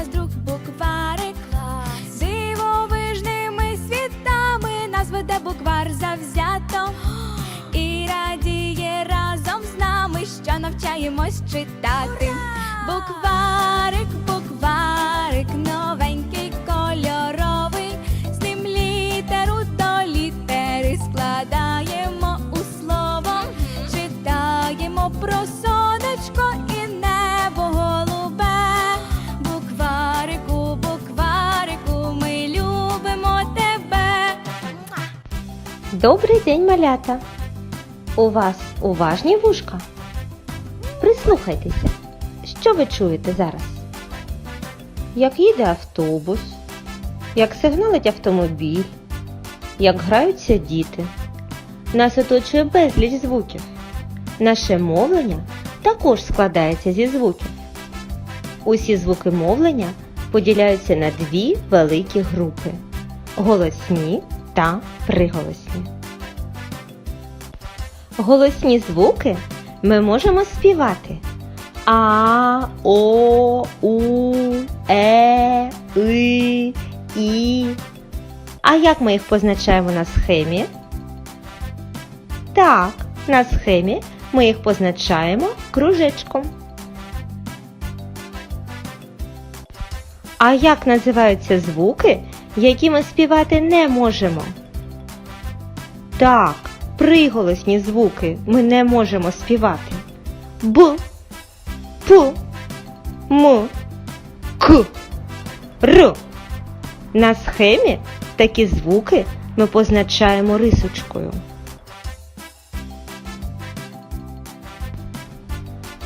нас друг букварик. Дивовижними світами нас веде буквар завзято. І радіє разом з нами, що навчаємось читати. Букварик, букварик, новенький Добрий день, малята! У вас уважні вушка? Прислухайтеся, що ви чуєте зараз? Як їде автобус, як сигналить автомобіль, як граються діти. Нас оточує безліч звуків. Наше мовлення також складається зі звуків. Усі звуки мовлення поділяються на дві великі групи голосні та приголосні. Голосні звуки ми можемо співати А, О, У, Е, И, І. А як ми їх позначаємо на схемі? Так, на схемі ми їх позначаємо кружечком. А як називаються звуки, які ми співати не можемо? Так, приголосні звуки ми не можемо співати. Б, П, М, К, Р. На схемі такі звуки ми позначаємо рисочкою.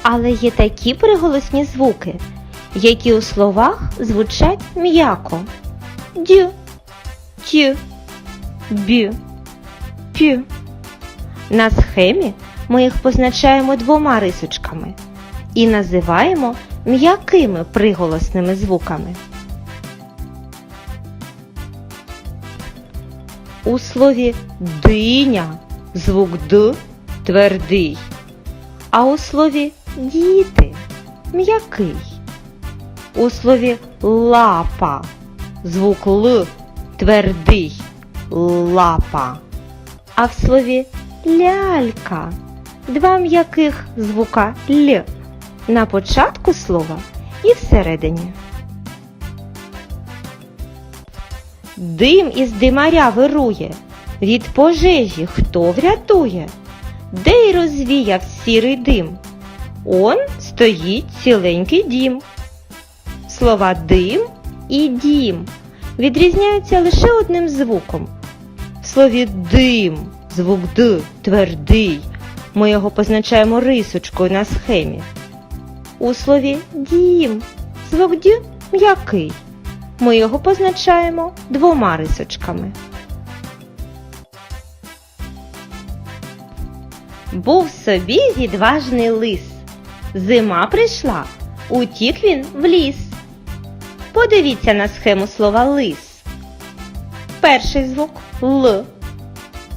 Але є такі приголосні звуки, які у словах звучать м'яко. Дю, тю, бю, пю. На схемі ми їх позначаємо двома рисочками і називаємо м'якими приголосними звуками. У слові диня звук Д твердий, а у слові діти м'який. У слові лапа звук Л твердий лапа. А в слові лялька два м'яких звука Л на початку слова і всередині. Дим із димаря вирує, від пожежі хто врятує? Де й розвіяв сірий дим? Он стоїть ціленький дім. Слова дим і дім відрізняються лише одним звуком. В слові дим звук Д твердий. Ми його позначаємо рисочкою на схемі. У слові дім звук Д м'який. Ми його позначаємо двома рисочками. Був собі відважний лис. Зима прийшла, утік він в ліс. Подивіться на схему слова лис. Перший звук Л.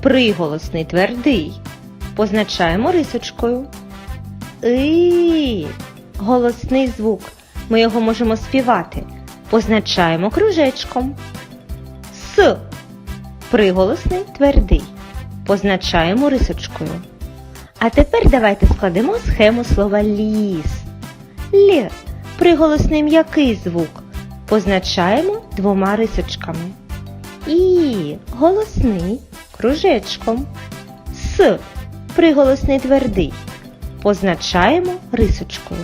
Приголосний твердий. Позначаємо рисочкою. И. Голосний звук. Ми його можемо співати. Позначаємо кружечком. С. Приголосний твердий. Позначаємо рисочкою. А тепер давайте складемо схему слова ліс. Л. Приголосний м'який звук. Позначаємо двома рисочками. І голосний кружечком. С. Приголосний твердий. Позначаємо рисочкою.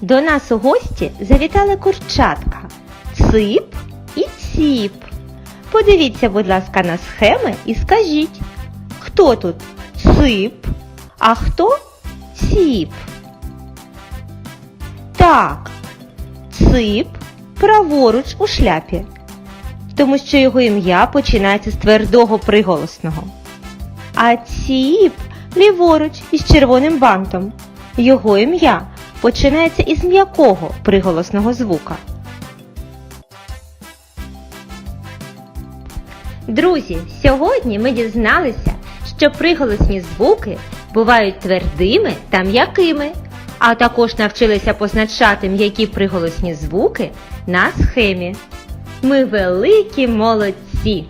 До нас у гості завітали курчатка Цип і Ціп. Подивіться, будь ласка, на схеми і скажіть, хто тут Цип, а хто Ціп? Так, Цип праворуч у шляпі, тому що його ім'я починається з твердого приголосного. А Ціп ліворуч із червоним бантом. Його ім'я починається із м'якого приголосного звука. Друзі, сьогодні ми дізналися, що приголосні звуки бувають твердими та м'якими, а також навчилися позначати м'які приголосні звуки на схемі. Ми великі молодці!